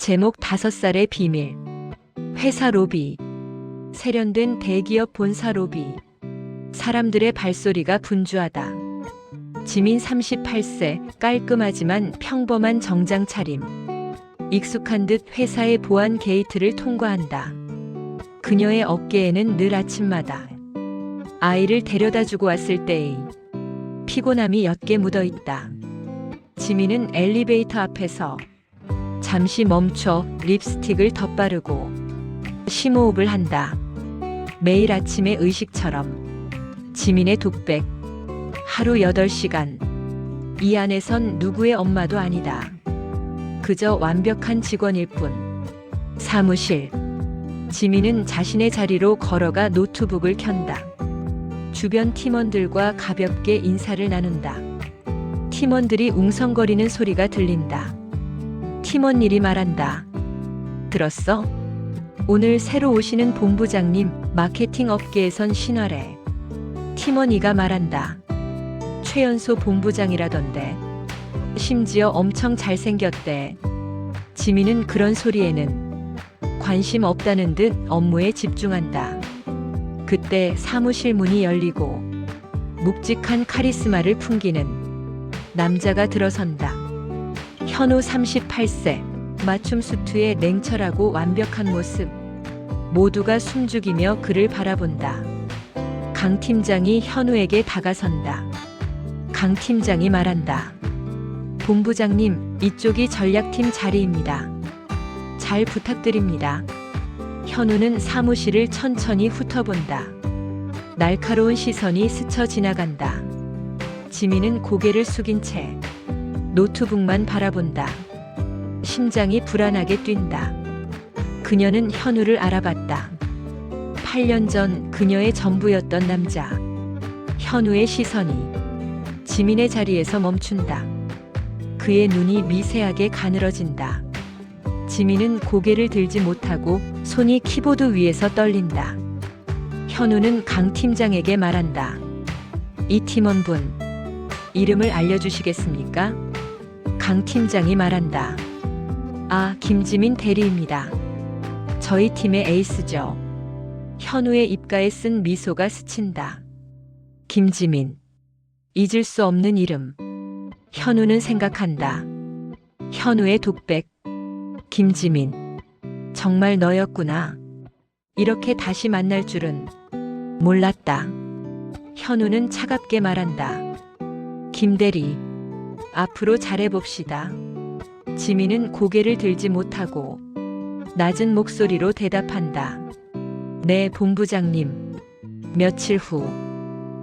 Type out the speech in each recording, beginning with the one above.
제목 다섯 살의 비밀. 회사 로비. 세련된 대기업 본사 로비. 사람들의 발소리가 분주하다. 지민 38세, 깔끔하지만 평범한 정장 차림. 익숙한 듯 회사의 보안 게이트를 통과한다. 그녀의 어깨에는 늘 아침마다 아이를 데려다 주고 왔을 때의 피곤함이 옅게 묻어 있다. 지민은 엘리베이터 앞에서 잠시 멈춰 립스틱을 덧바르고 심호흡을 한다. 매일 아침의 의식처럼 지민의 독백 하루 8시간 이 안에선 누구의 엄마도 아니다. 그저 완벽한 직원일 뿐. 사무실 지민은 자신의 자리로 걸어가 노트북을 켠다. 주변 팀원들과 가볍게 인사를 나눈다. 팀원들이 웅성거리는 소리가 들린다. 팀원 일이 말한다. 들었어? 오늘 새로 오시는 본부장님 마케팅 업계에선 신화래. 팀원이가 말한다. 최연소 본부장이라던데. 심지어 엄청 잘생겼대. 지민은 그런 소리에는 관심 없다는 듯 업무에 집중한다. 그때 사무실 문이 열리고 묵직한 카리스마를 풍기는 남자가 들어선다. 현우 38세, 맞춤 수트의 냉철하고 완벽한 모습. 모두가 숨죽이며 그를 바라본다. 강 팀장이 현우에게 다가선다. 강 팀장이 말한다. 본부장님, 이쪽이 전략팀 자리입니다. 잘 부탁드립니다. 현우는 사무실을 천천히 훑어본다. 날카로운 시선이 스쳐 지나간다. 지민은 고개를 숙인 채 노트북만 바라본다. 심장이 불안하게 뛴다. 그녀는 현우를 알아봤다. 8년 전 그녀의 전부였던 남자. 현우의 시선이 지민의 자리에서 멈춘다. 그의 눈이 미세하게 가늘어진다. 지민은 고개를 들지 못하고 손이 키보드 위에서 떨린다. 현우는 강 팀장에게 말한다. 이 팀원분, 이름을 알려주시겠습니까? 강 팀장이 말한다. 아, 김지민 대리입니다. 저희 팀의 에이스죠. 현우의 입가에 쓴 미소가 스친다. 김지민. 잊을 수 없는 이름. 현우는 생각한다. 현우의 독백. 김지민. 정말 너였구나. 이렇게 다시 만날 줄은 몰랐다. 현우는 차갑게 말한다. 김대리. 앞으로 잘해봅시다. 지민은 고개를 들지 못하고 낮은 목소리로 대답한다. 네, 본부장님. 며칠 후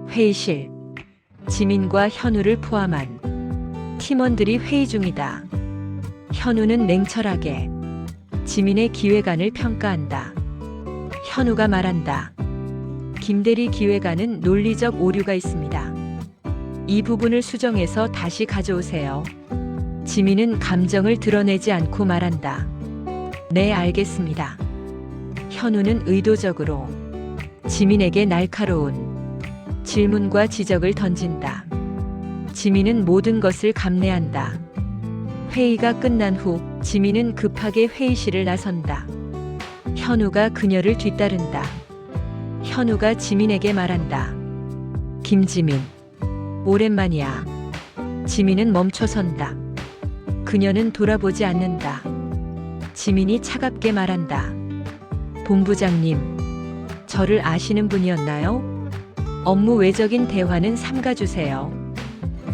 회의실 지민과 현우를 포함한 팀원들이 회의 중이다. 현우는 냉철하게 지민의 기획안을 평가한다. 현우가 말한다. 김대리 기획안은 논리적 오류가 있습니다. 이 부분을 수정해서 다시 가져오세요. 지민은 감정을 드러내지 않고 말한다. 네, 알겠습니다. 현우는 의도적으로 지민에게 날카로운 질문과 지적을 던진다. 지민은 모든 것을 감내한다. 회의가 끝난 후 지민은 급하게 회의실을 나선다. 현우가 그녀를 뒤따른다. 현우가 지민에게 말한다. 김지민. 오랜만이야. 지민은 멈춰선다. 그녀는 돌아보지 않는다. 지민이 차갑게 말한다. 본부장님, 저를 아시는 분이었나요? 업무 외적인 대화는 삼가주세요.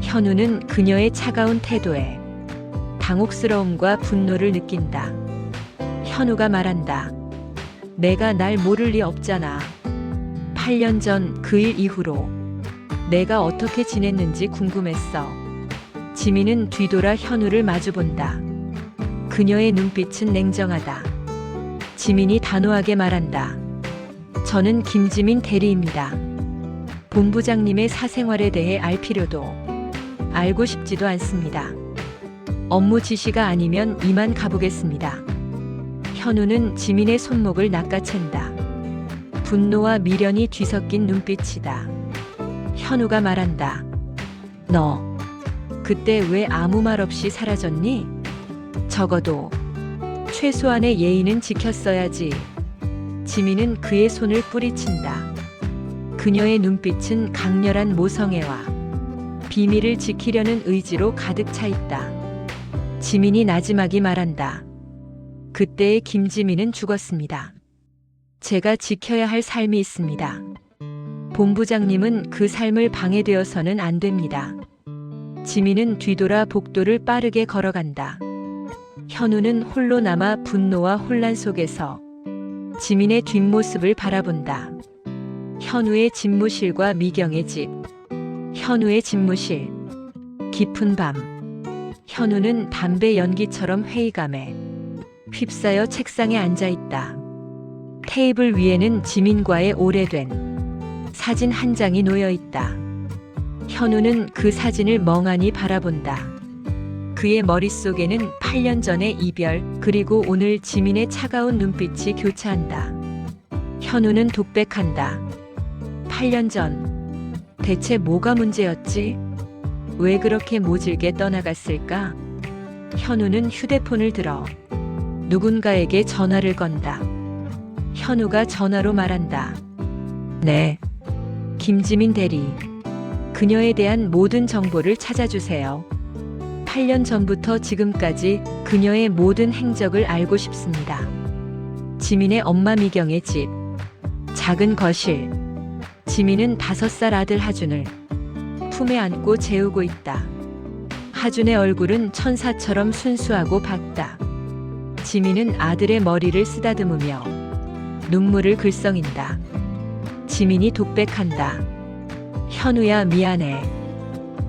현우는 그녀의 차가운 태도에 당혹스러움과 분노를 느낀다. 현우가 말한다. 내가 날 모를 리 없잖아. 8년 전 그 일 이후로 내가 어떻게 지냈는지 궁금했어. 지민은 뒤돌아 현우를 마주본다. 그녀의 눈빛은 냉정하다. 지민이 단호하게 말한다. 저는 김지민 대리입니다. 본부장님의 사생활에 대해 알 필요도 알고 싶지도 않습니다. 업무 지시가 아니면 이만 가보겠습니다. 현우는 지민의 손목을 낚아챈다. 분노와 미련이 뒤섞인 눈빛이다. 현우가 말한다. 너, 그때 왜 아무 말 없이 사라졌니? 적어도 최소한의 예의는 지켰어야지. 지민은 그의 손을 뿌리친다. 그녀의 눈빛은 강렬한 모성애와 비밀을 지키려는 의지로 가득 차 있다. 지민이 나지막이 말한다. 그때의 김지민은 죽었습니다. 제가 지켜야 할 삶이 있습니다. 본부장님은 그 삶을 방해되어서는 안 됩니다. 지민은 뒤돌아 복도를 빠르게 걸어간다. 현우는 홀로 남아 분노와 혼란 속에서 지민의 뒷모습을 바라본다. 현우의 집무실과 미경의 집. 현우의 집무실. 깊은 밤. 현우는 담배 연기처럼 회의감에 휩싸여 책상에 앉아 있다. 테이블 위에는 지민과의 오래된 사진 한 장이 놓여 있다. 현우는 그 사진을 멍하니 바라본다. 그의 머릿속에는 8년 전의 이별, 그리고 오늘 지민의 차가운 눈빛이 교차한다. 현우는 독백한다. 8년 전. 대체 뭐가 문제였지? 왜 그렇게 모질게 떠나갔을까? 현우는 휴대폰을 들어 누군가에게 전화를 건다. 현우가 전화로 말한다. 네. 김지민 대리. 그녀에 대한 모든 정보를 찾아주세요. 8년 전부터 지금까지 그녀의 모든 행적을 알고 싶습니다. 지민의 엄마 미경의 집. 작은 거실. 지민은 다섯 살 아들 하준을 품에 안고 재우고 있다. 하준의 얼굴은 천사처럼 순수하고 밝다. 지민은 아들의 머리를 쓰다듬으며 눈물을 글썽인다. 지민이 독백한다. 현우야 미안해.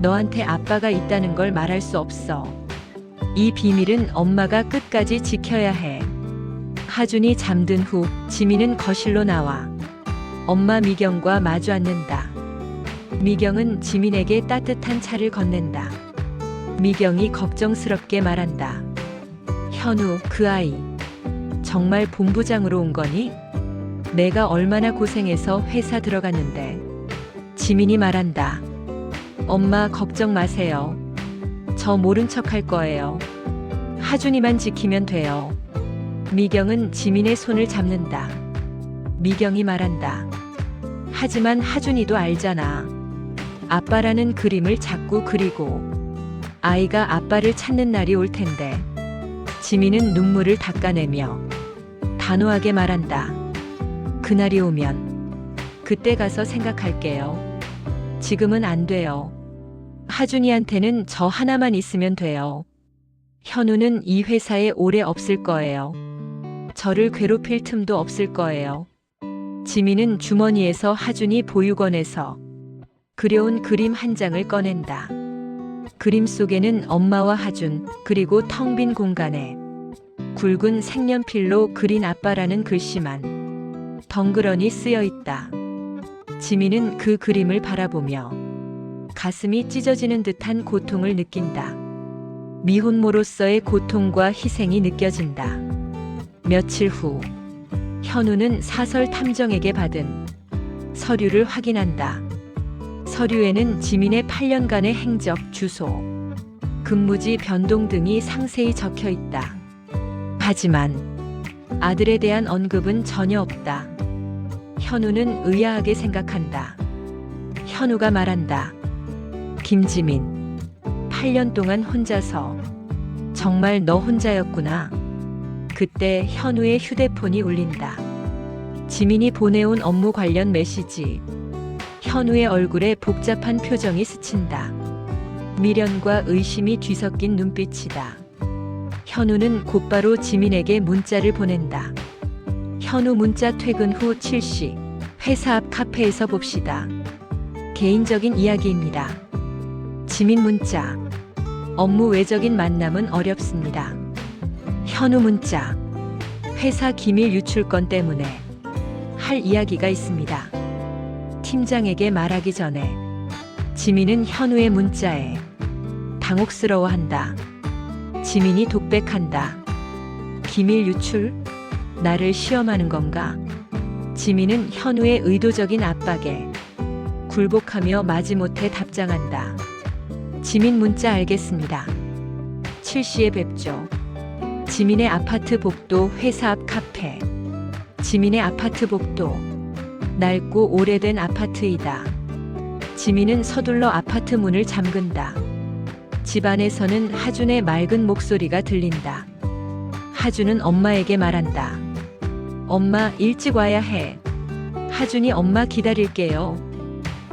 너한테 아빠가 있다는 걸 말할 수 없어. 이 비밀은 엄마가 끝까지 지켜야 해. 하준이 잠든 후 지민은 거실로 나와 엄마 미경과 마주 앉는다. 미경은 지민에게 따뜻한 차를 건넨다. 미경이 걱정스럽게 말한다. 현우, 그 아이. 정말 본부장으로 온 거니? 내가 얼마나 고생해서 회사 들어갔는데. 지민이 말한다. 엄마 걱정 마세요. 저 모른 척 할 거예요. 하준이만 지키면 돼요. 미경은 지민의 손을 잡는다. 미경이 말한다. 하지만 하준이도 알잖아. 아빠라는 그림을 자꾸 그리고 아이가 아빠를 찾는 날이 올 텐데. 지민은 눈물을 닦아내며 단호하게 말한다. 그날이 오면 그때 가서 생각할게요. 지금은 안 돼요. 하준이한테는 저 하나만 있으면 돼요. 현우는 이 회사에 오래 없을 거예요. 저를 괴롭힐 틈도 없을 거예요. 지민은 주머니에서 하준이 보육원에서 그려온 그림 한 장을 꺼낸다. 그림 속에는 엄마와 하준, 그리고 텅 빈 공간에 굵은 색연필로 그린 아빠라는 글씨만 덩그러니 쓰여 있다. 지민은 그 그림을 바라보며 가슴이 찢어지는 듯한 고통을 느낀다. 미혼모로서의 고통과 희생이 느껴진다. 며칠 후, 현우는 사설 탐정에게 받은 서류를 확인한다. 서류에는 지민의 8년간의 행적, 주소, 근무지 변동 등이 상세히 적혀 있다. 하지만 아들에 대한 언급은 전혀 없다. 현우는 의아하게 생각한다. 현우가 말한다. 김지민, 8년 동안 혼자서 정말 너 혼자였구나. 그때 현우의 휴대폰이 울린다. 지민이 보내온 업무 관련 메시지. 현우의 얼굴에 복잡한 표정이 스친다. 미련과 의심이 뒤섞인 눈빛이다. 현우는 곧바로 지민에게 문자를 보낸다. 현우 문자 퇴근 후 7시 회사 앞 카페에서 봅시다. 개인적인 이야기입니다. 지민 문자. 업무 외적인 만남은 어렵습니다. 현우 문자. 회사 기밀 유출 건 때문에 할 이야기가 있습니다. 팀장에게 말하기 전에 지민은 현우의 문자에 당혹스러워한다. 지민이 독백한다. 기밀 유출? 나를 시험하는 건가? 지민은 현우의 의도적인 압박에 굴복하며 마지못해 답장한다. 지민 문자 알겠습니다. 7시에 뵙죠. 지민의 아파트 복도 회사 앞 카페. 지민의 아파트 복도. 낡고 오래된 아파트이다. 지민은 서둘러 아파트 문을 잠근다. 집안에서는 하준의 맑은 목소리가 들린다. 하준은 엄마에게 말한다. 엄마 일찍 와야 해. 하준이 엄마 기다릴게요.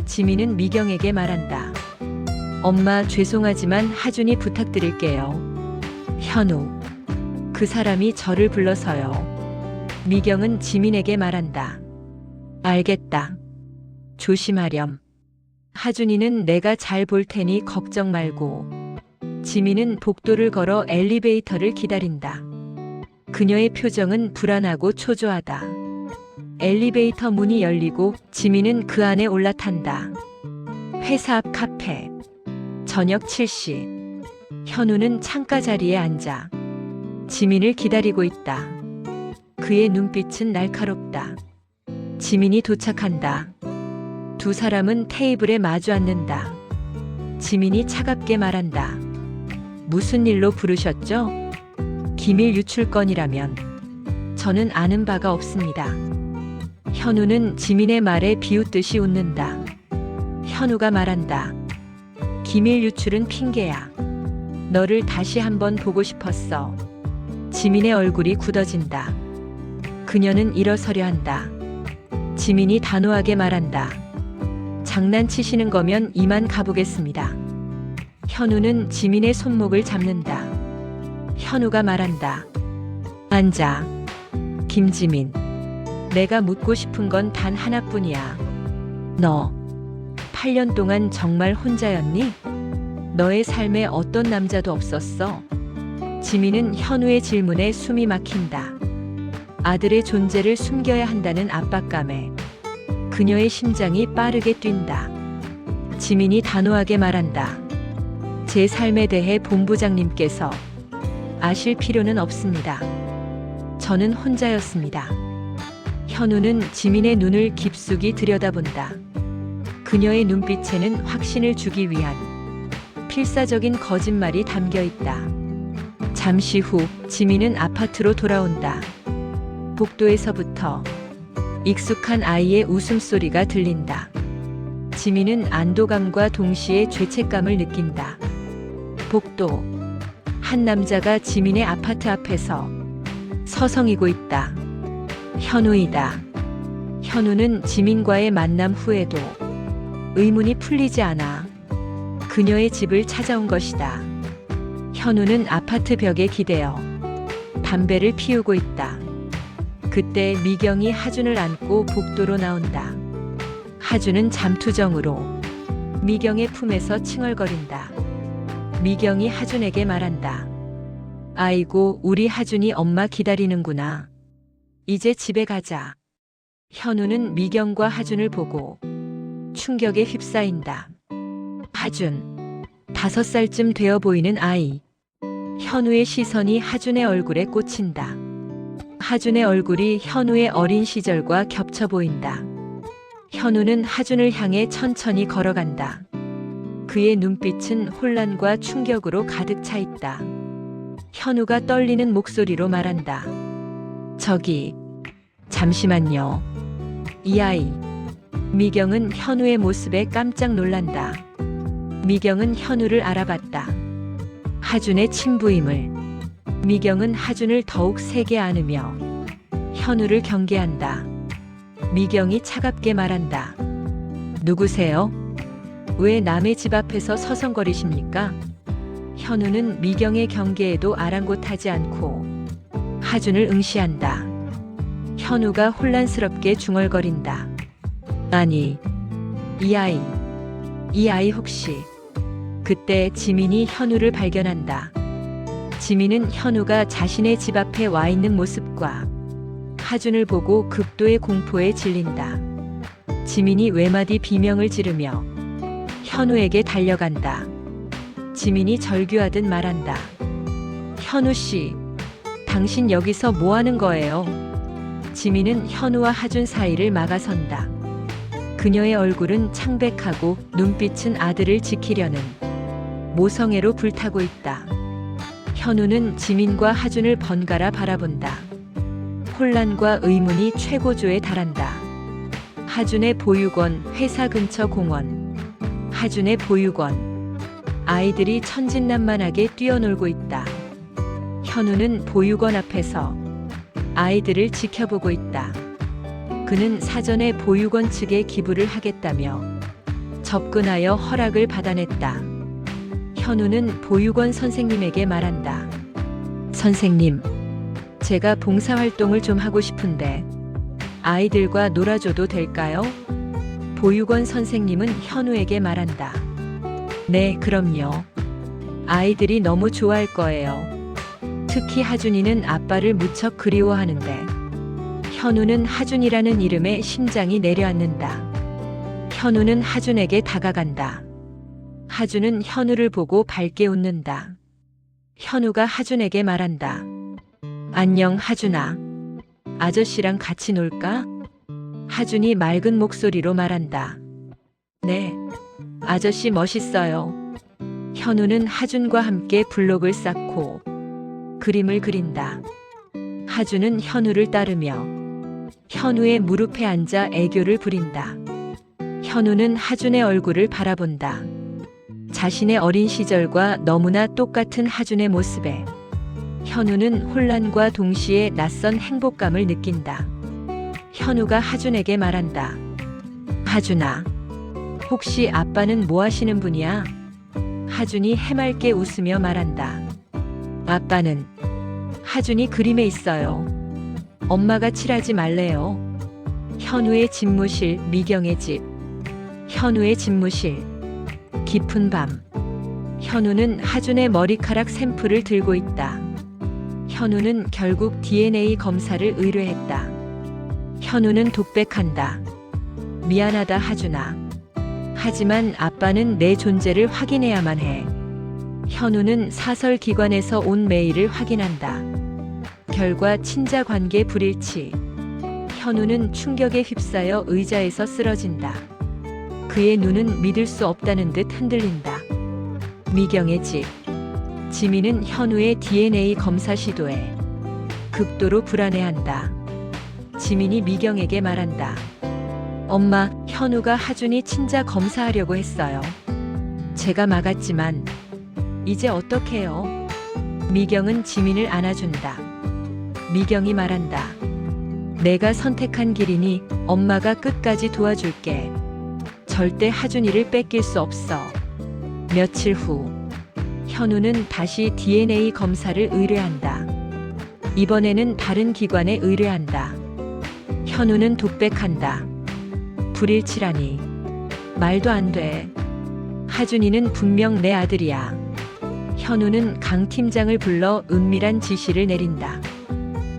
지민은 미경에게 말한다. 엄마 죄송하지만 하준이 부탁드릴게요. 현우. 그 사람이 저를 불러서요. 미경은 지민에게 말한다. 알겠다. 조심하렴. 하준이는 내가 잘 볼 테니 걱정 말고. 지민은 복도를 걸어 엘리베이터를 기다린다. 그녀의 표정은 불안하고 초조하다. 엘리베이터 문이 열리고 지민은 그 안에 올라탄다. 회사 앞 카페. 저녁 7시. 현우는 창가 자리에 앉아 지민을 기다리고 있다. 그의 눈빛은 날카롭다. 지민이 도착한다. 두 사람은 테이블에 마주 앉는다. 지민이 차갑게 말한다. 무슨 일로 부르셨죠? 기밀 유출 건이라면 저는 아는 바가 없습니다. 현우는 지민의 말에 비웃듯이 웃는다. 현우가 말한다. 기밀 유출은 핑계야. 너를 다시 한번 보고 싶었어. 지민의 얼굴이 굳어진다. 그녀는 일어서려 한다. 지민이 단호하게 말한다. 장난치시는 거면 이만 가보겠습니다. 현우는 지민의 손목을 잡는다. 현우가 말한다. 앉아. 김지민. 내가 묻고 싶은 건 단 하나뿐이야. 너 8년 동안 정말 혼자였니? 너의 삶에 어떤 남자도 없었어. 지민은 현우의 질문에 숨이 막힌다. 아들의 존재를 숨겨야 한다는 압박감에 그녀의 심장이 빠르게 뛴다. 지민이 단호하게 말한다. 제 삶에 대해 본부장님께서 아실 필요는 없습니다. 저는 혼자였습니다. 현우는 지민의 눈을 깊숙이 들여다본다. 그녀의 눈빛에는 확신을 주기 위한 필사적인 거짓말이 담겨 있다. 잠시 후 지민은 아파트로 돌아온다. 복도에서부터 익숙한 아이의 웃음소리가 들린다. 지민은 안도감과 동시에 죄책감을 느낀다. 복도. 한 남자가 지민의 아파트 앞에서 서성이고 있다. 현우이다. 현우는 지민과의 만남 후에도 의문이 풀리지 않아 그녀의 집을 찾아온 것이다. 현우는 아파트 벽에 기대어 담배를 피우고 있다. 그때 미경이 하준을 안고 복도로 나온다. 하준은 잠투정으로 미경의 품에서 칭얼거린다. 미경이 하준에게 말한다. 아이고, 우리 하준이 엄마 기다리는구나. 이제 집에 가자. 현우는 미경과 하준을 보고 충격에 휩싸인다. 하준. 다섯 살쯤 되어 보이는 아이. 현우의 시선이 하준의 얼굴에 꽂힌다. 하준의 얼굴이 현우의 어린 시절과 겹쳐 보인다. 현우는 하준을 향해 천천히 걸어간다. 그의 눈빛은 혼란과 충격으로 가득 차 있다. 현우가 떨리는 목소리로 말한다. 저기, 잠시만요. 이 아이. 미경은 현우의 모습에 깜짝 놀란다. 미경은 현우를 알아봤다. 하준의 친부임을. 미경은 하준을 더욱 세게 안으며 현우를 경계한다. 미경이 차갑게 말한다. 누구세요? 왜 남의 집 앞에서 서성거리십니까? 현우는 미경의 경계에도 아랑곳하지 않고 하준을 응시한다. 현우가 혼란스럽게 중얼거린다. 아니, 이 아이, 이 아이 혹시. 그때 지민이 현우를 발견한다. 지민은 현우가 자신의 집 앞에 와 있는 모습과 하준을 보고 극도의 공포에 질린다. 지민이 외마디 비명을 지르며 현우에게 달려간다. 지민이 절규하듯 말한다. 현우 씨, 당신 여기서 뭐 하는 거예요? 지민은 현우와 하준 사이를 막아선다. 그녀의 얼굴은 창백하고 눈빛은 아들을 지키려는 모성애로 불타고 있다. 현우는 지민과 하준을 번갈아 바라본다. 혼란과 의문이 최고조에 달한다. 하준의 보육원 회사 근처 공원. 하준의 보육원. 아이들이 천진난만하게 뛰어놀고 있다. 현우는 보육원 앞에서 아이들을 지켜보고 있다. 그는 사전에 보육원 측에 기부를 하겠다며 접근하여 허락을 받아냈다. 현우는 보육원 선생님에게 말한다. 선생님, 제가 봉사활동을 좀 하고 싶은데 아이들과 놀아줘도 될까요? 보육원 선생님은 현우에게 말한다. 네, 그럼요. 아이들이 너무 좋아할 거예요. 특히 하준이는 아빠를 무척 그리워하는데 현우는 하준이라는 이름에 심장이 내려앉는다. 현우는 하준에게 다가간다. 하준은 현우를 보고 밝게 웃는다. 현우가 하준에게 말한다. 안녕, 하준아. 아저씨랑 같이 놀까? 하준이 맑은 목소리로 말한다. 네. 아저씨 멋있어요. 현우는 하준과 함께 블록을 쌓고 그림을 그린다. 하준은 현우를 따르며 현우의 무릎에 앉아 애교를 부린다. 현우는 하준의 얼굴을 바라본다. 자신의 어린 시절과 너무나 똑같은 하준의 모습에 현우는 혼란과 동시에 낯선 행복감을 느낀다. 현우가 하준에게 말한다. 하준아, 혹시 아빠는 뭐 하시는 분이야? 하준이 해맑게 웃으며 말한다. 아빠는 하준이 그림에 있어요. 엄마가 칠하지 말래요. 현우의 집무실, 미경의 집. 현우의 집무실. 깊은 밤. 현우는 하준의 머리카락 샘플을 들고 있다. 현우는 결국 DNA 검사를 의뢰했다. 현우는 독백한다. 미안하다, 하준아. 하지만 아빠는 내 존재를 확인해야만 해. 현우는 사설 기관에서 온 메일을 확인한다. 결과 친자 관계 불일치. 현우는 충격에 휩싸여 의자에서 쓰러진다. 그의 눈은 믿을 수 없다는 듯 흔들린다. 미경의 집. 지민은 현우의 DNA 검사 시도에 극도로 불안해한다. 지민이 미경에게 말한다. 엄마, 현우가 하준이 친자 검사하려고 했어요. 제가 막았지만 이제 어떡해요? 미경은 지민을 안아준다. 미경이 말한다. 내가 선택한 길이니 엄마가 끝까지 도와줄게. 절대 하준이를 뺏길 수 없어. 며칠 후, 현우는 다시 DNA 검사를 의뢰한다. 이번에는 다른 기관에 의뢰한다. 현우는 독백한다. 불일치라니. 말도 안 돼. 하준이는 분명 내 아들이야. 현우는 강 팀장을 불러 은밀한 지시를 내린다.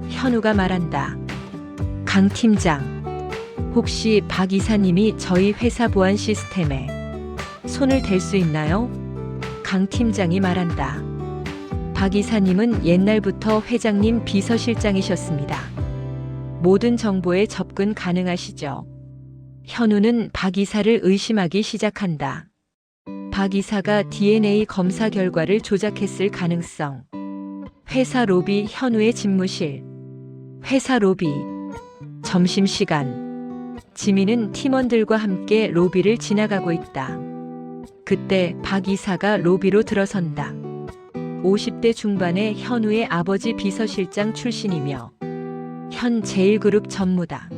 현우가 말한다. 강 팀장. 혹시 박 이사님이 저희 회사 보안 시스템에 손을 댈 수 있나요? 강 팀장이 말한다. 박 이사님은 옛날부터 회장님 비서실장이셨습니다. 모든 정보에 접근 가능하시죠? 현우는 박 이사를 의심하기 시작한다. 박 이사가 DNA 검사 결과를 조작했을 가능성. 회사 로비 현우의 집무실. 회사 로비. 점심시간. 지민은 팀원들과 함께 로비를 지나가고 있다. 그때 박 이사가 로비로 들어선다. 50대 중반의 현우의 아버지 비서실장 출신이며 현 제일그룹 전무다.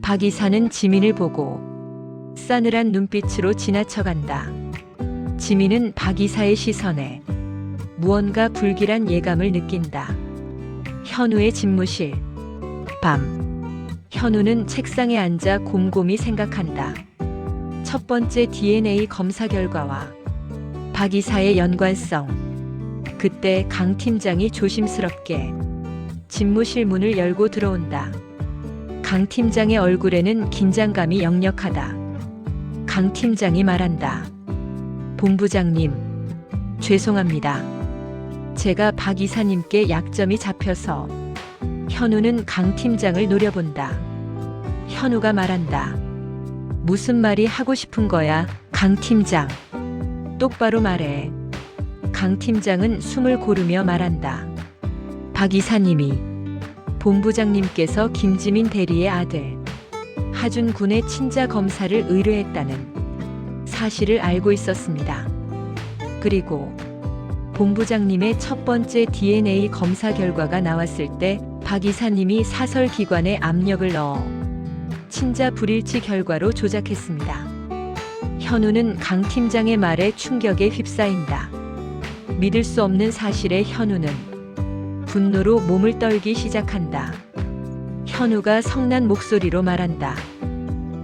박 이사는 지민을 보고 싸늘한 눈빛으로 지나쳐간다. 지민은 박 이사의 시선에 무언가 불길한 예감을 느낀다. 현우의 집무실. 밤. 현우는 책상에 앉아 곰곰이 생각한다. 첫 번째 DNA 검사 결과와 박 이사의 연관성. 그때 강 팀장이 조심스럽게 집무실 문을 열고 들어온다. 강 팀장의 얼굴에는 긴장감이 역력하다. 강 팀장이 말한다. 본부장님, 죄송합니다. 제가 박 이사님께 약점이 잡혀서 현우는 강 팀장을 노려본다. 현우가 말한다. 무슨 말이 하고 싶은 거야, 강 팀장. 똑바로 말해. 강 팀장은 숨을 고르며 말한다. 박 이사님이 본부장님께서 김지민 대리의 아들 하준 군의 친자 검사를 의뢰했다는 사실을 알고 있었습니다. 그리고 본부장님의 첫 번째 DNA 검사 결과가 나왔을 때 박 이사님이 사설 기관에 압력을 넣어 친자 불일치 결과로 조작했습니다. 현우는 강 팀장의 말에 충격에 휩싸인다. 믿을 수 없는 사실에 현우는 분노로 몸을 떨기 시작한다. 현우가 성난 목소리로 말한다.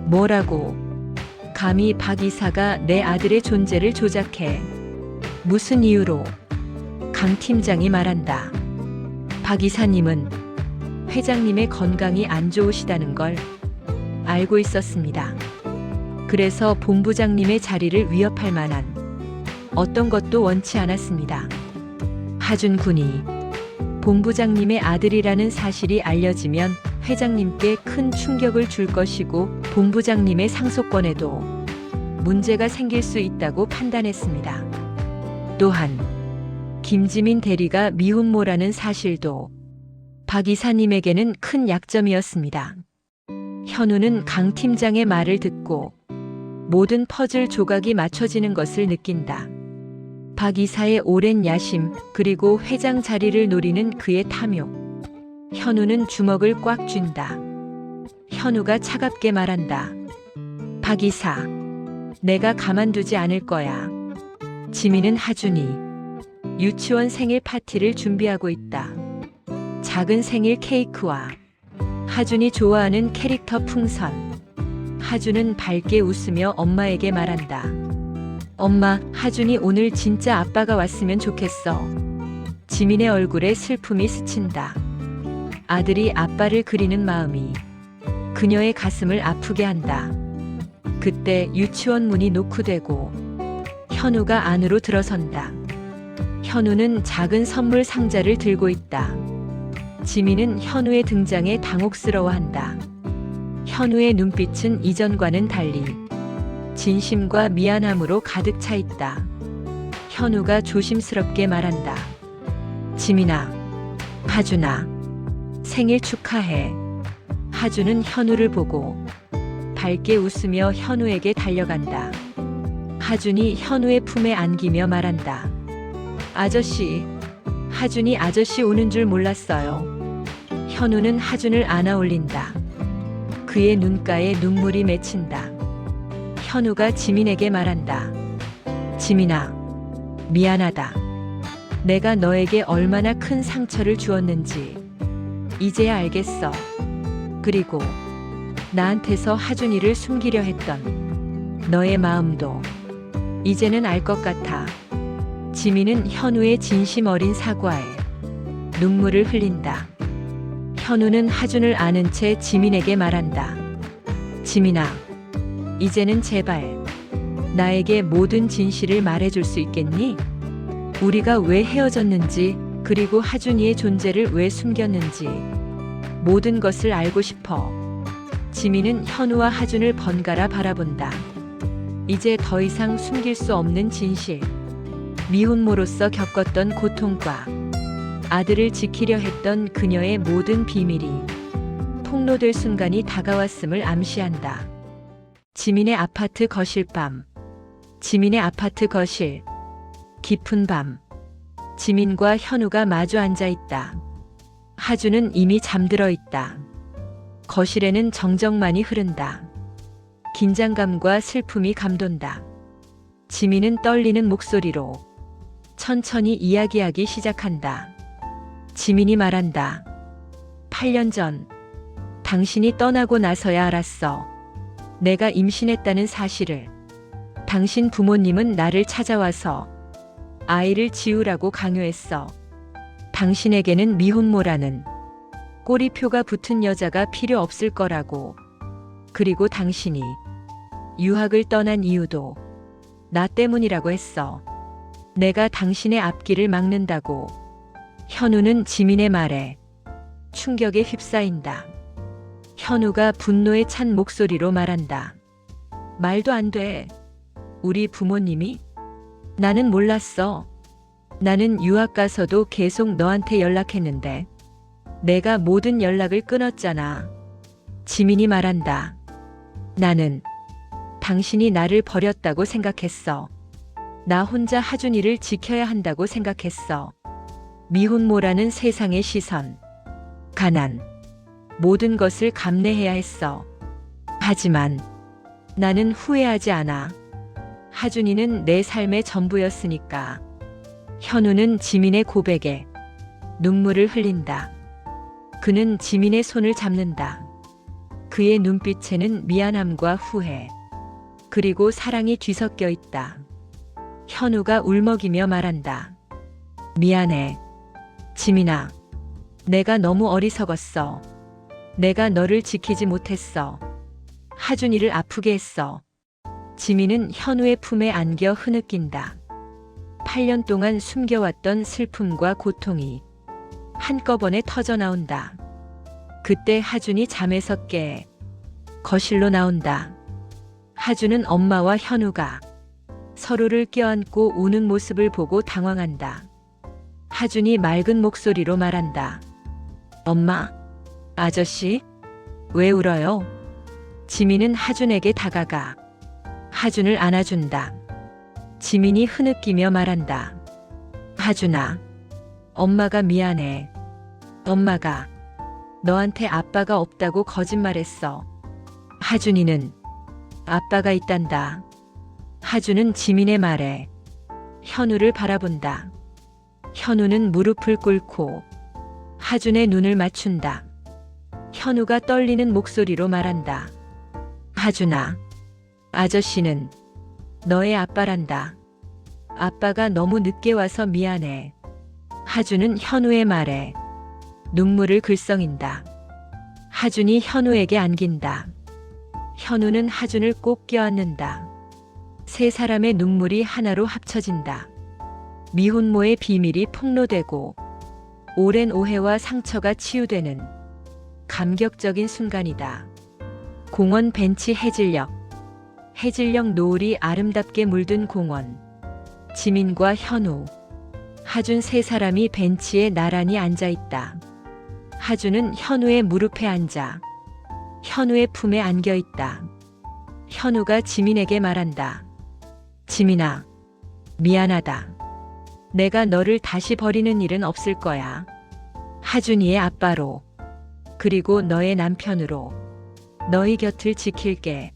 뭐라고? 감히 박 이사가 내 아들의 존재를 조작해. 무슨 이유로? 강 팀장이 말한다. 박 이사님은 회장님의 건강이 안 좋으시다는 걸 알고 있었습니다. 그래서 본부장님의 자리를 위협할 만한 어떤 것도 원치 않았습니다. 하준 군이 본부장님의 아들이라는 사실이 알려지면 회장님께 큰 충격을 줄 것이고 본부장님의 상속권에도 문제가 생길 수 있다고 판단했습니다. 또한 김지민 대리가 미혼모라는 사실도 박 이사님에게는 큰 약점이었습니다. 현우는 강 팀장의 말을 듣고 모든 퍼즐 조각이 맞춰지는 것을 느낀다. 박 이사의 오랜 야심 그리고 회장 자리를 노리는 그의 탐욕. 현우는 주먹을 꽉 쥔다. 현우가 차갑게 말한다. 박 이사, 내가 가만두지 않을 거야. 지민은 하준이 유치원 생일 파티를 준비하고 있다. 작은 생일 케이크와 하준이 좋아하는 캐릭터 풍선. 하준은 밝게 웃으며 엄마에게 말한다. 엄마, 하준이 오늘 진짜 아빠가 왔으면 좋겠어. 지민의 얼굴에 슬픔이 스친다. 아들이 아빠를 그리는 마음이 그녀의 가슴을 아프게 한다. 그때 유치원 문이 노크되고 현우가 안으로 들어선다. 현우는 작은 선물 상자를 들고 있다. 지민은 현우의 등장에 당혹스러워한다. 현우의 눈빛은 이전과는 달리 진심과 미안함으로 가득 차 있다. 현우가 조심스럽게 말한다. 지민아, 하준아, 생일 축하해. 하준은 현우를 보고 밝게 웃으며 현우에게 달려간다. 하준이 현우의 품에 안기며 말한다. 아저씨, 하준이 아저씨 오는 줄 몰랐어요. 현우는 하준을 안아 올린다. 그의 눈가에 눈물이 맺힌다. 현우가 지민에게 말한다. 지민아, 미안하다. 내가 너에게 얼마나 큰 상처를 주었는지 이제야 알겠어. 그리고 나한테서 하준이를 숨기려 했던 너의 마음도 이제는 알 것 같아. 지민은 현우의 진심 어린 사과에 눈물을 흘린다. 현우는 하준을 아는 채 지민에게 말한다. 지민아, 이제는 제발 나에게 모든 진실을 말해줄 수 있겠니? 우리가 왜 헤어졌는지, 그리고 하준이의 존재를 왜 숨겼는지, 모든 것을 알고 싶어. 지민은 현우와 하준을 번갈아 바라본다. 이제 더 이상 숨길 수 없는 진실. 미혼모로서 겪었던 고통과 아들을 지키려 했던 그녀의 모든 비밀이 폭로될 순간이 다가왔음을 암시한다. 지민의 아파트 거실 밤. 지민의 아파트 거실. 깊은 밤. 지민과 현우가 마주 앉아 있다. 하주는 이미 잠들어 있다. 거실에는 정적만이 흐른다. 긴장감과 슬픔이 감돈다. 지민은 떨리는 목소리로 천천히 이야기하기 시작한다. 지민이 말한다. 8년 전, 당신이 떠나고 나서야 알았어. 내가 임신했다는 사실을. 당신 부모님은 나를 찾아와서 아이를 지우라고 강요했어. 당신에게는 미혼모라는 꼬리표가 붙은 여자가 필요 없을 거라고. 그리고 당신이 유학을 떠난 이유도 나 때문이라고 했어. 내가 당신의 앞길을 막는다고. 현우는 지민의 말에 충격에 휩싸인다. 현우가 분노에 찬 목소리로 말한다. 말도 안 돼. 우리 부모님이? 나는 몰랐어. 나는 유학 가서도 계속 너한테 연락했는데 내가 모든 연락을 끊었잖아. 지민이 말한다. 나는 당신이 나를 버렸다고 생각했어. 나 혼자 하준이를 지켜야 한다고 생각했어. 미혼모라는 세상의 시선, 가난, 모든 것을 감내해야 했어. 하지만 나는 후회하지 않아. 하준이는 내 삶의 전부였으니까. 현우는 지민의 고백에 눈물을 흘린다. 그는 지민의 손을 잡는다. 그의 눈빛에는 미안함과 후회, 그리고 사랑이 뒤섞여 있다. 현우가 울먹이며 말한다. 미안해. 지민아. 내가 너무 어리석었어. 내가 너를 지키지 못했어. 하준이를 아프게 했어. 지민은 현우의 품에 안겨 흐느낀다. 8년 동안 숨겨왔던 슬픔과 고통이 한꺼번에 터져 나온다. 그때 하준이 잠에서 깨 거실로 나온다. 하준은 엄마와 현우가 서로를 껴안고 우는 모습을 보고 당황한다. 하준이 맑은 목소리로 말한다. 엄마, 아저씨, 왜 울어요? 지민은 하준에게 다가가 하준을 안아준다. 지민이 흐느끼며 말한다. 하준아, 엄마가 미안해. 엄마가 너한테 아빠가 없다고 거짓말했어. 하준이는 아빠가 있단다. 하준은 지민의 말에 현우를 바라본다. 현우는 무릎을 꿇고 하준의 눈을 맞춘다. 현우가 떨리는 목소리로 말한다. 하준아, 아저씨는 너의 아빠란다. 아빠가 너무 늦게 와서 미안해. 하준은 현우의 말에 눈물을 글썽인다. 하준이 현우에게 안긴다. 현우는 하준을 꼭 껴안는다. 세 사람의 눈물이 하나로 합쳐진다. 미혼모의 비밀이 폭로되고 오랜 오해와 상처가 치유되는 감격적인 순간이다. 공원 벤치 해질녘. 해질녘 노을이 아름답게 물든 공원. 지민과 현우. 하준 세 사람이 벤치에 나란히 앉아 있다. 하준은 현우의 무릎에 앉아 현우의 품에 안겨 있다. 현우가 지민에게 말한다. 지민아, 미안하다. 내가 너를 다시 버리는 일은 없을 거야. 하준이의 아빠로, 그리고 너의 남편으로, 너희 곁을 지킬게.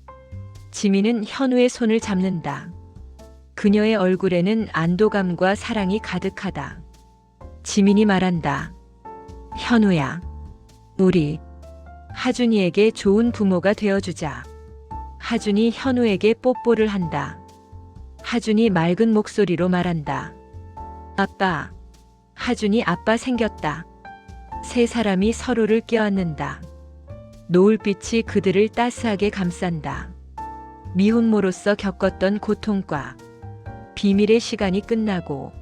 지민은 현우의 손을 잡는다. 그녀의 얼굴에는 안도감과 사랑이 가득하다. 지민이 말한다. 현우야, 우리 하준이에게 좋은 부모가 되어주자. 하준이 현우에게 뽀뽀를 한다. 하준이 맑은 목소리로 말한다. 아빠. 하준이 아빠 생겼다. 세 사람이 서로를 껴안는다. 노을빛이 그들을 따스하게 감싼다. 미혼모로서 겪었던 고통과 비밀의 시간이 끝나고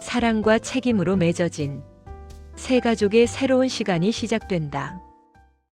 사랑과 책임으로 맺어진 세 가족의 새로운 시간이 시작된다.